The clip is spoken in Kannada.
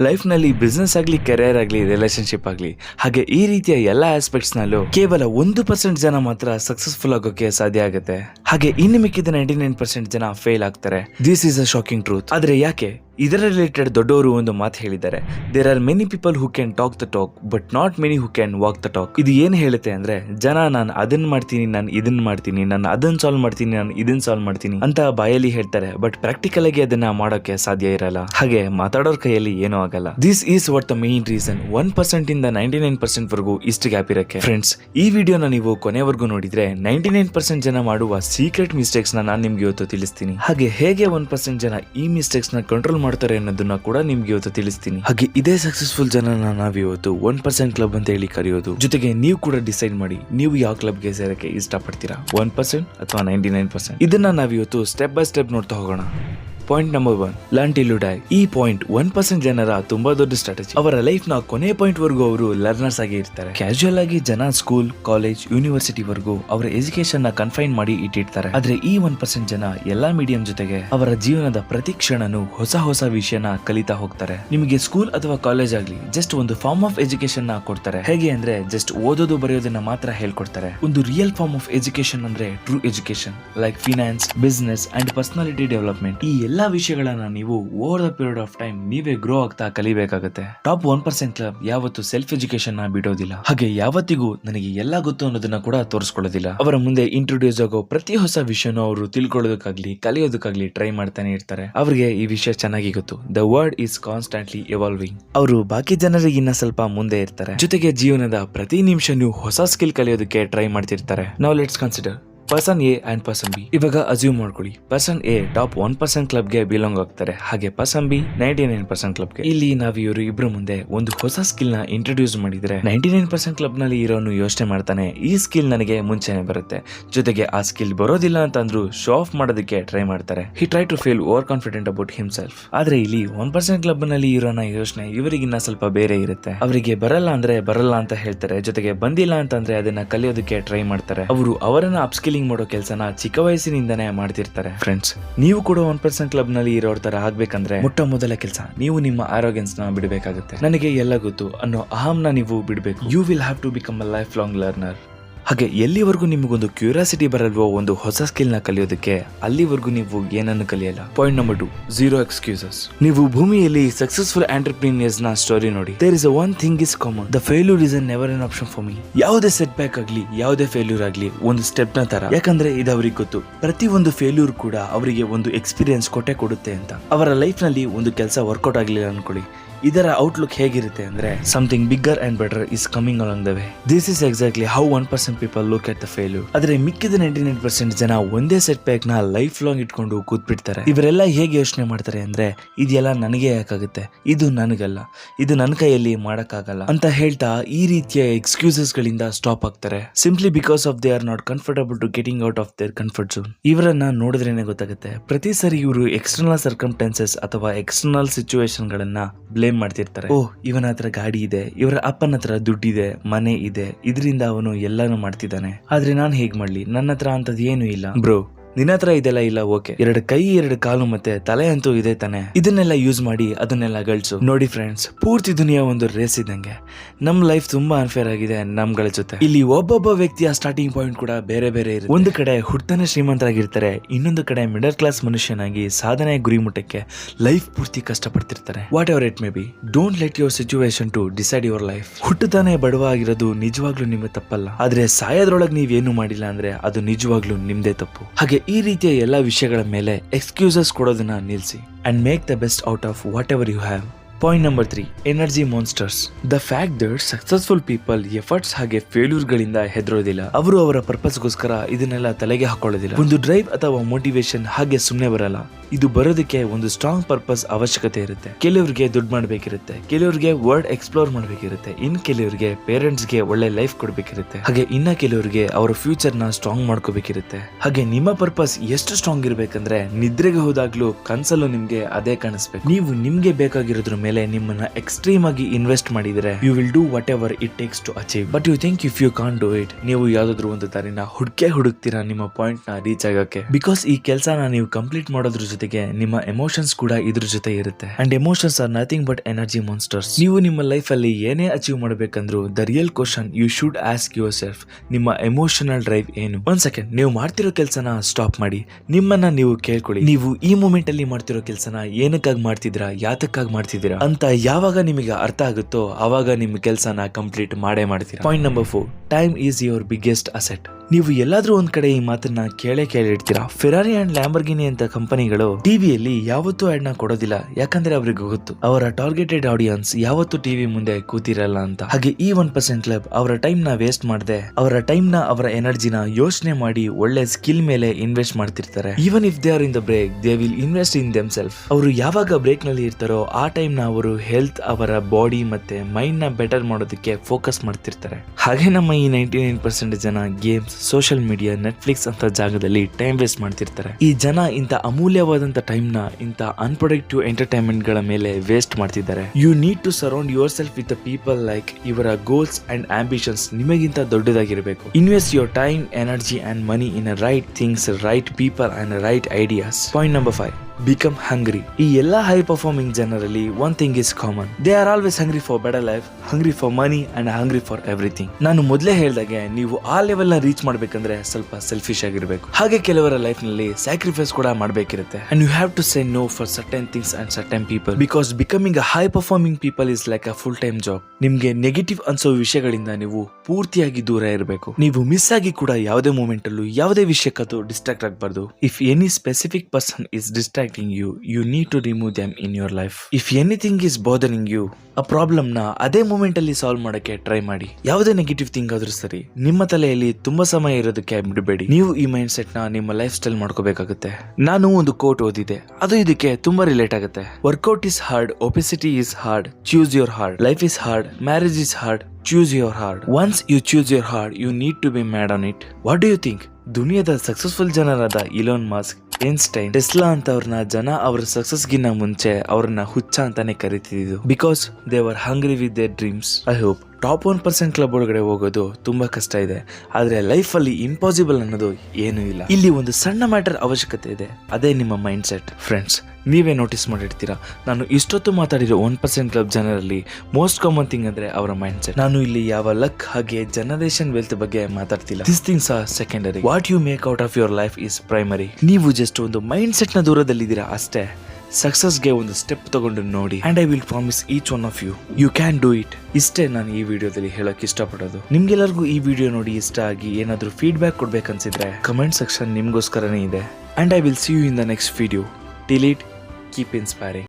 ಲೈಫ್ನಲ್ಲಿ ಬಿಸ್ನೆಸ್ ಆಗಲಿ ಕೆರಿಯರ್ ಆಗಲಿ ರಿಲೇಶನ್ಶಿಪ್ ಆಗಲಿ, ಹಾಗೆ ಈ ರೀತಿಯ ಎಲ್ಲ ಆಸ್ಪೆಕ್ಟ್ಸ್ನಲ್ಲೂ ಕೇವಲ ಒಂದು ಪರ್ಸೆಂಟ್ ಜನ ಮಾತ್ರ ಸಕ್ಸಸ್ಫುಲ್ ಆಗೋಕೆ ಸಾಧ್ಯ ಆಗುತ್ತೆ. ಹಾಗೆ ಇನ್ನು ಮಿಕ್ಕಿದ ನೈಂಟಿ ನೈನ್ ಪರ್ಸೆಂಟ್ ಜನ ಫೇಲ್ ಆಗ್ತಾರೆ. This is a shocking truth ಆದರೆ ಯಾಕೆ? ಇದರ ರಿಲೇಟೆಡ್ ದೊಡ್ಡವರು ಒಂದು ಮಾತು ಹೇಳಿದ್ದಾರೆ. There are many people who can talk the talk but not many who can walk the talk ಇದು ಏನು ಹೇಳುತ್ತೆ ಅಂದ್ರೆ, ಜನ ನಾನು ಅದನ್ನ ಮಾಡ್ತೀನಿ, ನಾನು ಇದನ್ನ ಮಾಡ್ತೀನಿ, ನಾನು ಅದನ್ನ ಸಾಲ್ವ್ ಮಾಡ್ತೀನಿ, ನಾನು ಇದನ್ನ ಸಾಲ್ವ್ ಮಾಡ್ತೀನಿ ಅಂತ ಬಾಯಲ್ಲಿ ಹೇಳ್ತಾರೆ. ಬಟ್ ಪ್ರಾಕ್ಟಿಕಲ್ ಆಗಿ ಅದನ್ನ ಮಾಡೋಕೆ ಸಾಧ್ಯ ಇರಲ್ಲ. ಹಾಗೆ ಮಾತಾಡೋರ್ ಕೈಯಲ್ಲಿ ಏನೂ ಆಗಲ್ಲ. This is what the main reason one percent ಇಂದ ನೈಂಟಿ ನೈನ್ ಪರ್ಸೆಂಟ್ ವರೆಗೂ ಇಷ್ಟು ಗ್ಯಾಪ್ ಇರಕ್ಕೆ. ಫ್ರೆಂಡ್ಸ್ ಈ ವಿಡಿಯೋನ ನೀವು ಕೊನೆವರೆಗೂ ನೋಡಿದ್ರೆ ನೈಂಟಿ ನೈನ್ ಪರ್ಸೆಂಟ್ ಜನ ಮಾಡುವ ಸೀಕ್ರೆಟ್ ಮಿಸ್ಟೇಕ್ಸ್ನ ನಾನು ನಿಮ್ಗೆ ಇವತ್ತು ತಿಳಿಸ್ತೀನಿ. ಹಾಗೆ ಹೇಗೆ ಒನ್ ಪರ್ಸೆಂಟ್ ಜನ ಈ ಮಿಸ್ಟೇಕ್ಸ್ನ ಕಂಟ್ರೋಲ್ ಮಾಡ್ತಾರೆ ಅನ್ನೋದನ್ನ ಕೂಡ ನಿಮ್ಗೆ ಇವತ್ತು ತಿಳಿಸ್ತೀನಿ. ಹಾಗೆ ಇದೇ ಸಕ್ಸಸ್ಫುಲ್ ಜನನ ನಾವ್ ಇವತ್ತು ಒನ್ ಪರ್ಸೆಂಟ್ ಕ್ಲಬ್ ಅಂತ ಹೇಳಿ ಕರೆಯೋದು. ಜೊತೆಗೆ ನೀವು ಕೂಡ ಡಿಸೈಡ್ ಮಾಡಿ ನೀವು ಯಾವ ಕ್ಲಬ್ಗೆ ಸೇರಕ್ಕೆ ಇಷ್ಟಪಡ್ತೀರಾ? ಒನ್ ಪರ್ಸೆಂಟ್ ಅಥವಾ ನೈಂಟಿ ನೈನ್ ಪರ್ಸೆಂಟ್ ಇದನ್ನ ನಾವಿವತ್ತು ಸ್ಟೆಪ್ ಬೈ ಸ್ಟೆಪ್ ನೋಡ್ತಾ ಹೋಗೋಣ. Point number one learn till you die ಈ ಪಾಯಿಂಟ್ ಒನ್ ಪರ್ಸೆಂಟ್ ಜನರ ತುಂಬಾ ದೊಡ್ಡ ಸ್ಟ್ರಾಟಜಿ ಅವರ ಲೈಫ್ನ ಕೊನೆ ಪಾಯಿಂಟ್ ವರೆಗೂ ಅವರು ಲರ್ನರ್ಸ್ ಆಗಿ ಇರ್ತಾರೆ. ಕ್ಯಾಶುಯಲ್ ಆಗಿ ಜನ ಸ್ಕೂಲ್ ಕಾಲೇಜ್ ಯೂನಿವರ್ಸಿಟಿ ವರೆಗೂ ಅವರ ಎಜುಕೇಶನ್ನ ಕನ್ಫೈನ್ ಮಾಡಿ ಇಟ್ಟಿರ್ತಾರೆ. ಆದ್ರೆ ಈ ಒನ್ ಪರ್ಸೆಂಟ್ ಜನ ಎಲ್ಲಾ ಮೀಡಿಯಂ ಜೊತೆಗೆ ಅವರ ಜೀವನದ ಪ್ರತಿ ಕ್ಷಣನು ಹೊಸ ಹೊಸ ವಿಷಯನ ಕಲಿತಾ ಹೋಗ್ತಾರೆ. ನಿಮಗೆ ಸ್ಕೂಲ್ ಅಥವಾ ಕಾಲೇಜ್ ಆಗ್ಲಿ ಜಸ್ಟ್ ಒಂದು ಫಾರ್ಮ್ ಆಫ್ ಎಜುಕೇಶನ್ನ ಕೊಡ್ತಾರೆ. ಹೇಗೆ ಅಂದ್ರೆ ಜಸ್ಟ್ ಓದೋದು ಬರೆಯೋದನ್ನ ಮಾತ್ರ ಹೇಳ್ಕೊಡ್ತಾರೆ. ಒಂದು ರಿಯಲ್ ಫಾರ್ಮ್ ಆಫ್ ಎಜುಕೇಶನ್ ಅಂದ್ರೆ true education like finance business and personality development ಈ ಎಲ್ಲಾ ವಿಷಯಗಳನ್ನ ನೀವು over the period of time ನೀವೇ ಗ್ರೋ ಆಗ್ತಾ ಕಲಿಬೇಕಾಗುತ್ತೆ. ಟಾಪ್ ಒನ್ ಪರ್ಸೆಂಟ್ ಕ್ಲಬ್ ಯಾವತ್ತು ಸೆಲ್ಫ್ ಎಜುಕೇಶನ್ ಬಿಡೋದಿಲ್ಲ. ಹಾಗೆ ಯಾವತ್ತಿಗೂ ನನಗೆ ಎಲ್ಲ ಗೊತ್ತು ಅನ್ನೋದನ್ನ ಕೂಡ ತೋರಿಸ್ಕೊಳ್ಳೋದಿಲ್ಲ. ಅವರ ಮುಂದೆ ಇಂಟ್ರೊಡ್ಯೂಸ್ ಆಗೋ ಪ್ರತಿ ಹೊಸ ವಿಷಯನೂ ಅವರು ತಿಳ್ಕೊಳ್ಳೋದಕ್ಕಾಗ್ಲಿ, ಕಲಿಯೋದಕ್ಕಾಗ್ಲಿ ಟ್ರೈ ಮಾಡ್ತಾನೆ ಇರ್ತಾರೆ. ಅವರಿಗೆ ಈ ವಿಷಯ ಚೆನ್ನಾಗಿ ಗೊತ್ತು. The world is constantly evolving ಅವರು ಬಾಕಿ ಜನರಿಗಿನ್ನ ಸ್ವಲ್ಪ ಮುಂದೆ ಇರ್ತಾರೆ. ಜೊತೆಗೆ ಜೀವನದ ಪ್ರತಿ ನಿಮಿಷನೂ ಹೊಸ ಸ್ಕಿಲ್ ಕಲಿಯೋದಕ್ಕೆ ಟ್ರೈ ಮಾಡ್ತಿರ್ತಾರೆ. ನಾವು let's consider person A and person B ಇವಾಗ ಅಸ್ಯೂಮ್ ಮಾಡ್ಕೊಳ್ಳಿ. Person A top one percent ಕ್ಲಬ್ಗೆ belong ಆಗ್ತಾರೆ. ಹಾಗೆ person B ninety nine percent ಕ್ಲಬ್ಗೆ ಇಲ್ಲಿ ನಾವು ಇವರು ಇಬ್ರು ಮುಂದೆ ಒಂದು ಹೊಸ ಸ್ಕಿಲ್ನ ಇಂಟ್ರೊಡ್ಯೂಸ್ ಮಾಡಿದ್ರೆ ನೈಂಟಿ ನೈನ್ ಪರ್ಸೆಂಟ್ ಕ್ಲಬ್ನಲ್ಲಿ ಇರೋನು ಯೋಚನೆ ಮಾಡ್ತಾನೆ. ಈ ಸ್ಕಿಲ್ ನನಗೆ ಮುಂಚೆನೆ ಬರುತ್ತೆ. ಜೊತೆಗೆ ಆ ಸ್ಕಿಲ್ ಬರೋದಿಲ್ಲ ಅಂತಂದ್ರು ಶೋ ಆಫ್ ಮಾಡೋದಕ್ಕೆ ಟ್ರೈ ಮಾಡ್ತಾರೆ. He try to feel over confident about himself ಆದ್ರೆ ಇಲ್ಲಿ ಒನ್ ಪರ್ಸೆಂಟ್ ಕ್ಲಬ್ನಲ್ಲಿ ಇರೋನ ಯೋಚನೆ ಇವರಿಗಿನ್ನ ಸ್ವಲ್ಪ ಬೇರೆ ಇರುತ್ತೆ. ಅವರಿಗೆ ಬರಲ್ಲ ಅಂದ್ರೆ ಬರಲ್ಲ ಅಂತ ಹೇಳ್ತಾರೆ. ಜೊತೆಗೆ ಬಂದಿಲ್ಲ ಅಂತಂದ್ರೆ ಅದನ್ನ ಕಲಿಯೋದಕ್ಕೆ ಟ್ರೈ ಮಾಡ್ತಾರೆ. ಅವರು ಅವರನ್ನ ಅಪ್ಸ್ಕಿಲಿಂಗ್ ಮಾಡೋ ಕೆಲಸನ ಚಿಕ್ಕ ವಯಸ್ಸಿನಿಂದನೇ ಮಾಡ್ತಿರ್ತಾರೆ. ಫ್ರೆಂಡ್ಸ್ ನೀವು ಕೂಡ ಒನ್ ಪರ್ಸೆಂಟ್ ಕ್ಲಬ್ನಲ್ಲಿ ಇರೋ ತರ ಆಗ್ಬೇಕಂದ್ರೆ ಮೊಟ್ಟ ಮೊದಲ ಕೆಲಸ ನೀವು ನಿಮ್ಮ ಆರೋಗ್ಯನ್ಸ್ನ ಬಿಡಬೇಕಾಗುತ್ತೆ. ನನಗೆ ಎಲ್ಲ ಗೊತ್ತು ಅನ್ನೋ ಅಹಂನ ನೀವು ಬಿಡಬೇಕು. You will have to become a life long learner ಹಾಗೆ ಎಲ್ಲಿವರೆಗೂ ನಿಮಗೊಂದು ಕ್ಯೂರಿಯಾಸಿಟಿ ಬರಲ್ವೋ ಒಂದು ಹೊಸ ಸ್ಕಿಲ್ನ ಕಲಿಯೋದಕ್ಕೆ ಅಲ್ಲಿವರೆಗೂ ನೀವು ಏನನ್ನು ಕಲಿಯಲ್ಲ? Point number two zero excuses ನೀವು ಭೂಮಿಯಲ್ಲಿ ಸಕ್ಸಸ್ಫುಲ್ ಆಂಟರ್ಪ್ರೀನಿಯರ್ಸ್ನ ಸ್ಟೋರಿ ನೋಡಿ. There is one thing is common the failure is an never an option for me ಯಾವುದೇ ಸೆಟ್ ಬ್ಯಾಕ್ ಆಗಲಿ, ಯಾವುದೇ ಫೇಲ್ಯೂರ್ ಆಗಲಿ, ಒಂದು ಸ್ಟೆಪ್ನ ತರ. ಯಾಕಂದ್ರೆ ಇದು ಅವ್ರಿಗೆ ಗೊತ್ತು. ಪ್ರತಿ ಒಂದು ಫೇಲ್ಯೂರ್ ಕೂಡ ಅವರಿಗೆ ಒಂದು ಎಕ್ಸ್ಪೀರಿಯನ್ಸ್ ಕೊಟ್ಟೆ ಕೊಡುತ್ತೆ ಅಂತ. ಅವರ ಲೈಫ್ನಲ್ಲಿ ಒಂದು ಕೆಲಸ ವರ್ಕೌಟ್ ಆಗಲಿಲ್ಲ ಅನ್ಕೊಳ್ಳಿ. ಇದರ ಔಟ್ಲುಕ್ ಹೇಗಿರುತ್ತೆ ಅಂದ್ರೆ something bigger and better is coming along the way this is exactly how one percent people look at the fail ಆದ್ರೆ ಮಿಕ್ಕಿದ ನೈಂಟಿ ನೈನ್ ಪರ್ಸೆಂಟ್ ಜನ ಒಂದೇ ಸೆಟ್ ಬ್ಯಾಕ್ನ ಲೈಫ್ ಲಾಂಗ್ ಇಟ್ಕೊಂಡು ಕೂತ್ಬಿಡ್ತಾರೆ. ಇವರೆಲ್ಲ ಹೇಗೆ ಯೋಚನೆ ಮಾಡ್ತಾರೆ ಅಂದ್ರೆ, ಇದೆಲ್ಲ ನನಗೆ ಯಾಕಾಗುತ್ತೆ? ಇದು ನನಗಲ್ಲ. ಇದು ನನ್ನ ಕೈಯಲ್ಲಿ ಮಾಡಕ್ಕಾಗಲ್ಲ ಅಂತ ಹೇಳ್ತಾ ಈ ರೀತಿಯ ಎಕ್ಸ್ಕ್ಯೂಸಸ್ ಗಳಿಂದ ಸ್ಟಾಪ್ ಆಗ್ತಾರೆ. Simply because of they are not comfortable to getting out of their comfort zone ಇವರನ್ನ ನೋಡಿದ್ರೇನೆ ಗೊತ್ತಾಗುತ್ತೆ. ಪ್ರತಿ ಸರಿ ಇವರು ಎಕ್ಸ್ಟರ್ನಲ್ ಸರ್ಕಮ್ಟೆನ್ಸಸ್ ಅಥವಾ ಎಕ್ಸ್ಟರ್ನಲ್ ಸಿಚುವೇಶನ್ ಗಳನ್ನ ಬ್ಲೇಮ್ ಮಾಡ್ತಿರ್ತಾರೆ? ಓ ಇವನ ಹತ್ರ ಗಾಡಿ ಇದೆ ಇವರ ಅಪ್ಪನ ಹತ್ರ ದುಡ್ಡಿದೆ ಮನೆ ಇದೆ ಇದರಿಂದ ಅವನು ಎಲ್ಲಾನು ಮಾಡ್ತಿದ್ದಾನೆ. ಆದ್ರೆ ನಾನ್ ಹೇಗ್ ಮಾಡ್ಲಿ? ನನ್ನ ಹತ್ರ ಅಂತದ್ ಏನು ಇಲ್ಲ. ಬ್ರೋ ನಿನ್ನ ಹತ್ರ ಇದೆಲ್ಲ ಇಲ್ಲ ಓಕೆ ಎರಡು ಕೈ, ಎರಡು ಕಾಲು ಮತ್ತೆ ತಲೆ ಅಂತೂ ಇದೆ ತಾನೆ. ಇದನ್ನೆಲ್ಲ ಯೂಸ್ ಮಾಡಿ, ಅದನ್ನೆಲ್ಲ ಗಳಿಸು. ನೋಡಿ ಫ್ರೆಂಡ್ಸ್ ಪೂರ್ತಿ ದುನಿಯಾ ಒಂದು ರೇಸ್ ಇದ್ದಂಗೆ. ನಮ್ ಲೈಫ್ ತುಂಬಾ ಅನ್ಫೇರ್ ಆಗಿದೆ ನಮ್ಗಳ ಜೊತೆ. ಇಲ್ಲಿ ಒಬ್ಬೊಬ್ಬ ವ್ಯಕ್ತಿಯ ಸ್ಟಾರ್ಟಿಂಗ್ ಪಾಯಿಂಟ್ ಕೂಡ ಬೇರೆ ಬೇರೆ ಇರುತ್ತೆ. ಒಂದು ಕಡೆ ಹುಡ್ತಾನೆ ಶ್ರೀಮಂತರಾಗಿರ್ತಾರೆ, ಇನ್ನೊಂದು ಕಡೆ ಮಿಡಲ್ ಕ್ಲಾಸ್ ಮನುಷ್ಯನಾಗಿ ಸಾಧನೆ ಗುರಿ ಮುಟ್ಟಕ್ಕೆ ಲೈಫ್ ಪೂರ್ತಿ ಕಷ್ಟಪಡ್ತಿರ್ತಾರೆ. Whatever it may be don't let your situation to decide your life ಹುಟ್ಟುತ್ತಾನೆ, ಬಡವ ಆಗಿರೋದು ನಿಜವಾಗ್ಲೂ ನಿಮ್ಮ ತಪ್ಪಲ್ಲ. ಆದ್ರೆ ಸಾಯೋದ್ರೊಳಗೆ ನೀವೇನು ಮಾಡಿಲ್ಲ ಅಂದ್ರೆ ಅದು ನಿಜವಾಗ್ಲೂ ನಿಮ್ದೇ ತಪ್ಪು. ಹಾಗೆ ಈ ರೀತಿಯ ಎಲ್ಲ ವಿಷಯಗಳ ಮೇಲೆ ಎಕ್ಸ್ಕ್ಯೂಸಸ್ ಕೊಡೋದನ್ನ ನಿಲ್ಲಿಸಿ and make the best out of whatever you have point number three energy monsters the fact that successful people efforts ಹಾಗೆ ಫೇಲ್ಯೂರ್ ಗಳಿಂದ ಹೆದರೋದಿಲ್ಲ. ಅವರು ಅವರ ಪರ್ಪಸ್ಗೋಸ್ಕರ ಇದನ್ನೆಲ್ಲ ತಲೆಗೆ ಹಾಕೊಳ್ಳೋದಿಲ್ಲ. ಒಂದು ಡ್ರೈವ್ ಅಥವಾ ಮೋಟಿವೇಶನ್ ಹಾಗೆ ಸುಮ್ಮನೆ ಬರಲ್ಲ. ಇದು ಬರೋದಕ್ಕೆ ಒಂದು ಸ್ಟ್ರಾಂಗ್ ಪರ್ಪಸ್ ಅವಶ್ಯಕತೆ ಇರುತ್ತೆ. ಕೆಲವರಿಗೆ ದುಡ್ಡು ಮಾಡಬೇಕಿರುತ್ತೆ. ಕೆಲವರಿಗೆ ವರ್ಲ್ಡ್ ಎಕ್ಸ್ಪ್ಲೋರ್ ಮಾಡಬೇಕಿರುತ್ತೆ. ಇನ್ ಕೆಲವರಿಗೆ ಪೇರೆಂಟ್ಸ್ಗೆ ಒಳ್ಳೆ ಲೈಫ್ ಕೊಡಬೇಕಿರುತ್ತೆ. ಹಾಗೆ ಇನ್ನ ಕೆಲವರಿಗೆ ಅವರ ಫ್ಯೂಚರ್ನ ಸ್ಟ್ರಾಂಗ್ ಮಾಡ್ಕೋಬೇಕಿರುತ್ತೆ. ಹಾಗೆ ನಿಮ್ಮ ಪರ್ಪಸ್ ಎಷ್ಟು ಸ್ಟ್ರಾಂಗ್ ಇರಬೇಕಂದ್ರೆ ನಿದ್ರೆಗೆ ಹೋದಾಗ್ಲೂ ಕನ್ಸಲ್ಲೂ ನಿಮ್ಗೆ ಅದೇ ಕಾಣಿಸ್ಬೇಕು. ನೀವು ನಿಮ್ಗೆ ಬೇಕಾಗಿರೋದ್ರ ಮೇಲೆ ಮೇಲೆ ನಿಮ್ಮನ್ನ ಎಕ್ಸ್ಟ್ರೀಮ್ ಆಗಿ ಇನ್ವೆಸ್ಟ್ ಮಾಡಿದ್ರೆ you will do whatever it takes to achieve but you think if you can do it ನೀವು ಯಾವ್ದಾದ್ರು ಒಂದು ದಾರಿನ ಹುಡ್ಕೆ ಹುಡುಕ್ತೀರಾ ನಿಮ್ಮ ಪಾಯಿಂಟ್ನ ರೀಚ್ ಆಗಕ್ಕೆ? ಬಿಕಾಸ್ ಈ ಕೆಲಸನ ನೀವು ಕಂಪ್ಲೀಟ್ ಮಾಡೋದ್ರ ಜೊತೆಗೆ ನಿಮ್ಮ ಎಮೋಷನ್ಸ್ ಕೂಡ ಇದ್ರ ಜೊತೆ ಇರುತ್ತೆ. And emotions are nothing but energy monsters ನೀವು ನಿಮ್ಮ ಲೈಫ್ ಅಲ್ಲಿ ಏನೇ achieve ಮಾಡಬೇಕಂದ್ರು the real question you should ask yourself ನಿಮ್ಮ ಎಮೋಷನಲ್ ಡ್ರೈವ್ ಏನು? ಒಂದ್ ಸೆಕೆಂಡ್ ನೀವು ಮಾಡ್ತಿರೋ ಕೆಲಸನ ಸ್ಟಾಪ್ ಮಾಡಿ. ನಿಮ್ಮನ್ನ ನೀವು ಕೇಳ್ಕೊಳ್ಳಿ. ನೀವು ಈ ಮೂಮೆಂಟ್ ಅಲ್ಲಿ ಮಾಡ್ತಿರೋ ಕೆಲಸನ ಏನಕ್ಕಾಗಿ ಮಾಡ್ತಿದ್ರ ಯಾತಕ್ಕಾಗಿ ಮಾಡ್ತಿದ್ದೀರಾ? ಅಂತ ಯಾವಾಗ ನಿಮಗೆ ಅರ್ಥ ಆಗುತ್ತೋ, ಅವಾಗ ನಿಮ್ಮ ಕೆಲಸನ ಕಂಪ್ಲೀಟ್ ಮಾಡೇ ಮಾಡ್ತೀರಾ? Point number four time is your biggest asset ನೀವು ಎಲ್ಲಾದ್ರೂ ಒಂದ್ ಕಡೆ ಈ ಮಾತನ್ನ ಕೇಳೇ ಕೇಳಿರ್ತೀರಾ? ಫೆರಾರಿ ಅಂಡ್ ಲ್ಯಾಂಬರ್ಗಿನಿ ಅಂತ ಕಂಪನಿಗಳು ಟಿವಿಯಲ್ಲಿ ಯಾವತ್ತೂ ಆಡ್ನ ಕೊಡೋದಿಲ್ಲ. ಯಾಕಂದ್ರೆ ಅವ್ರಿಗೆ ಗೊತ್ತು, ಅವರ ಟಾರ್ಗೆಟೆಡ್ ಆಡಿಯನ್ಸ್ ಯಾವತ್ತೂ ಟಿವಿ ಮುಂದೆ ಕೂತಿರಲ್ಲ ಅಂತ. ಹಾಗೆ ಈ ಒನ್ ಪರ್ಸೆಂಟ್ ಕ್ಲಬ್ ಅವರ ಟೈಮ್ನ ವೇಸ್ಟ್ ಮಾಡದೆ, ಅವರ ಟೈಮ್ನ ಅವರ ಎನರ್ಜಿನ ಯೋಚನೆ ಮಾಡಿ ಒಳ್ಳೆ ಸ್ಕಿಲ್ ಮೇಲೆ ಇನ್ವೆಸ್ಟ್ ಮಾಡ್ತಿರ್ತಾರೆ. Even if they are in the break they will invest in themselves ಅವರು ಯಾವಾಗ ಬ್ರೇಕ್ನಲ್ಲಿ ಇರ್ತಾರೋ ಆ ಟೈಮ್ನ ಅವರು ಹೆಲ್ತ್ ಅವರ ಬಾಡಿ ಮತ್ತೆ ಮೈಂಡ್ನ ಬೆಟರ್ ಮಾಡೋದಕ್ಕೆ ಫೋಕಸ್ ಮಾಡ್ತಿರ್ತಾರೆ. ಹಾಗೆ ನಮ್ಮ ಈ ನೈಂಟಿ ನೈನ್ ಪರ್ಸೆಂಟ್ ಜನ ಗೇಮ್ಸ್ ಸೋಷಿಯಲ್ ಮೀಡಿಯಾ ನೆಟ್ಫ್ಲಿಕ್ಸ್ ಅಂತ ಜಾಗದಲ್ಲಿ ಟೈಮ್ ವೇಸ್ಟ್ ಮಾಡ್ತಿರ್ತಾರೆ. ಈ ಜನ ಅಮೂಲ್ಯವಾದಂತ ಟೈಮ್ನ ಇಂತ ಅನ್ಪ್ರೊಡಕ್ಟಿವ್ ಎಂಟರ್ಟೈನ್ಮೆಂಟ್ಗಳ ಮೇಲೆ ವೇಸ್ಟ್ ಮಾಡ್ತಿದ್ದಾರೆ. You need to surround yourself with people like ಇವರ ಗೋಲ್ಸ್ ಅಂಡ್ ಆಂಬಿಷನ್ಸ್ ನಿಮಗಿಂತ ದೊಡ್ಡದಾಗಿರಬೇಕು. Invest your time energy and money in right things right people and right ideas point number five become hungry ಈ ಎಲ್ಲಾ ಹೈ ಪರ್ಫಾರ್ಮಿಂಗ್ ಜನರಲ್ಲಿ one thing is common they are always hungry for better life hungry for money and hungry for everything ನಾನು ಮೊದಲೇ ಹೇಳಿದಾಗೆ ನೀವು ಆ ಲೆವೆಲ್ನ ರೀಚ್ ಮಾಡ್ಬೇಕಂದ್ರೆ ಸ್ವಲ್ಪ ಸೆಲ್ಫಿಶ್ ಆಗಿರ್ಬೇಕು. ಹಾಗೆ ಕೆಲವರ ಲೈಫ್ನಲ್ಲಿ ಸ್ಯಾಕ್ರಿಫೈಸ್ ಕೂಡ ಮಾಡ್ಬೇಕಿರುತ್ತೆ. And you have to say no for certain things and certain people because becoming a high performing people is like a full time job ನಿಮ್ಗೆ ನೆಗೆಟಿವ್ ಅನ್ಸೋ ವಿಷಯಗಳಿಂದ ನೀವು ಪೂರ್ತಿಯಾಗಿ ದೂರ ಇರಬೇಕು. ನೀವು ಮಿಸ್ ಆಗಿ ಕೂಡ ಯಾವುದೇ ಮೂಮೆಂಟ್ ಅಲ್ಲೂ ಯಾವುದೇ ವಿಷಯಕ್ಕೂ ಡಿಸ್ಟ್ರಾಕ್ಟ್ ಆಗಬಾರ್ದು. If any specific person is distracting you you need to remove them in your life if anything is bothering you ಆ ಪ್ರಾಬ್ಲಮ್ನ ಅದೇ ಮೂಮೆಂಟ್ ಅಲ್ಲಿ ಸಾಲ್ವ್ ಮಾಡಕ್ಕೆ ಟ್ರೈ ಮಾಡಿ. ಯಾವುದೇ ನೆಗೆಟಿವ್ ಥಿಂಗ್ ಆದ್ರೂ ಸರಿ, ನಿಮ್ಮ ತಲೆಯಲ್ಲಿ ತುಂಬಾ ಸಮಯ ಇರೋದಕ್ಕೆ ಬಿಡಬೇಡಿ. ನೀವು ಈ ಮೈಂಡ್ ಸೆಟ್ನ ನಿಮ್ಮ ಲೈಫ್ ಸ್ಟೈಲ್ ಮಾಡ್ಕೋಬೇಕಾಗುತ್ತೆ. ನಾನು ಒಂದು ಕೋಟ್ ಓದಿದೆ, ಅದು ಇದಕ್ಕೆ ತುಂಬಾ ರಿಲೇಟ್ ಆಗುತ್ತೆ. Workout is hard obesity is hard choose your hard life is hard marriage is hard choose your hard once you choose your hard you need to be mad on it what do you think ದುನಿಯಾದ successful ಜನರಾದ ಇಲೋನ್ ಮಾಸ್ಕ್ ಏನ್ಸ್ಟೈನ್ ಟೆಸ್ಲಾ ಅಂತವ್ರನ್ನ ಜನ ಅವ್ರ ಸಕ್ಸಸ್ ಗಿನ್ನ ಮುಂಚೆ ಅವ್ರನ್ನ ಹುಚ್ಚ ಅಂತಾನೆ ಕರಿತಿದ್ದು because they were hungry with their dreams I hope top one percent club ಒಳಗಡೆ ಹೋಗೋದು ತುಂಬಾ ಕಷ್ಟ ಇದೆ. ಆದ್ರೆ ಲೈಫ್ ಅಲ್ಲಿ ಇಂಪಾಸಿಬಲ್ ಅನ್ನೋದು ಏನೂ ಇಲ್ಲ. ಇಲ್ಲಿ ಒಂದು ಸಣ್ಣ ಮ್ಯಾಟರ್ ಅವಶ್ಯಕತೆ ಇದೆ. ಅದೇ ನಿಮ್ಮ ಮೈಂಡ್ ಸೆಟ್ ಫ್ರೆಂಡ್ಸ್ ನೀವೇ ನೋಟಿಸ್ ಮಾಡಿರ್ತೀರಾ? ನಾನು ಇಷ್ಟೊತ್ತು ಮಾತಾಡಿರೋ ಒನ್ ಪರ್ಸೆಂಟ್ ಕ್ಲಬ್ ಜನರಲ್ಲಿ ಮೋಸ್ಟ್ ಕಾಮನ್ ಥಿಂಗ್ ಅಂದ್ರೆ ಅವರ ಮೈಂಡ್ ಸೆಟ್ ನಾನು ಇಲ್ಲಿ ಯಾವ ಲಕ್ ಹಾಗೆ ಜನರೇಷನ್ ವೆಲ್ತ್ ಬಗ್ಗೆ ಮಾತಾಡ್ತಿಲ್ಲ. This things are secondary what you make out of your life is primary ನೀವು ಜಸ್ಟ್ ಒಂದು ಮೈಂಡ್ ಸೆಟ್ನ ದೂರದಲ್ಲಿದ್ದೀರಾ ಅಷ್ಟೇ. ಸಕ್ಸಸ್ಗೆ ಒಂದು ಸ್ಟೆಪ್ ತಗೊಂಡು ನೋಡಿ. And I will promise each one of you you can do it ಇಷ್ಟೇ ನಾನು ಈ ವಿಡಿಯೋದಲ್ಲಿ ಹೇಳಕ್ ಇಷ್ಟಪಡೋದು. ನಿಮ್ಗೆಲ್ಲರಿಗೂ ಈ ವಿಡಿಯೋ ನೋಡಿ ಇಷ್ಟ ಆಗಿ ಏನಾದರೂ ಫೀಡ್ಬ್ಯಾಕ್ ಕೊಡ್ಬೇಕನ್ಸಿದ್ರೆ ಕಮೆಂಟ್ ಸೆಕ್ಷನ್ ನಿಮ್ಗೋಸ್ಕರನೇ ಇದೆ. And I will see you in the next video delete keep inspiring